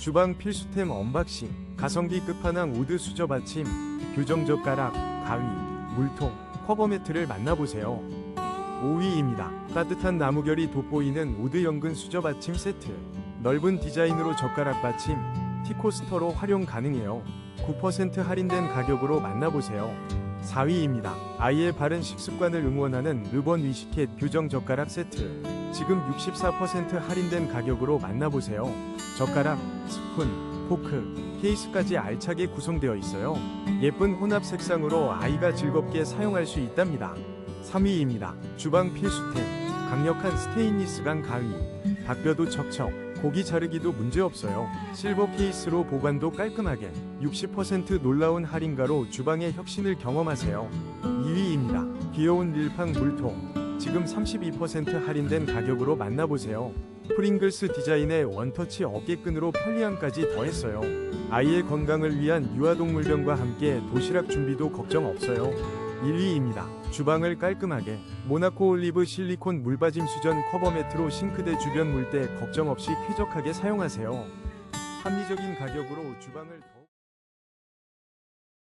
주방 필수템 언박싱 가성비 끝판왕 우드 수저 받침 교정 젓가락 가위 물통 커버 매트를 만나보세요. 5위입니다. 따뜻한 나무결이 돋보이는 우드 연근 수저 받침 세트. 넓은 디자인으로 젓가락 받침 티코스터로 활용 가능해요. 9% 할인된 가격으로 만나보세요. 4위입니다. 아이의 바른 식습관을 응원하는 르본 위시켓 교정 젓가락 세트. 지금 64% 할인된 가격으로 만나보세요. 젓가락, 스푼, 포크, 케이스까지 알차게 구성되어 있어요. 예쁜 혼합 색상으로 아이가 즐겁게 사용할 수 있답니다. 3위입니다. 주방 필수템. 강력한 스테인리스 강 가위. 닭뼈도 척척. 고기 자르기도 문제없어요. 실버 케이스로 보관도 깔끔하게 60% 놀라운 할인가로 주방의 혁신을 경험하세요. 2위입니다. 귀여운 릴팡 물통. 지금 32% 할인된 가격으로 만나보세요. 프링글스 디자인의 원터치 어깨끈으로 편리함까지 더했어요. 아이의 건강을 위한 유아동물병과 함께 도시락 준비도 걱정 없어요. 1위입니다. 주방을 깔끔하게 모나코 올리브 실리콘 물받임 수전 커버 매트로 싱크대 주변 물때 걱정 없이 쾌적하게 사용하세요. 합리적인 가격으로 주방을 더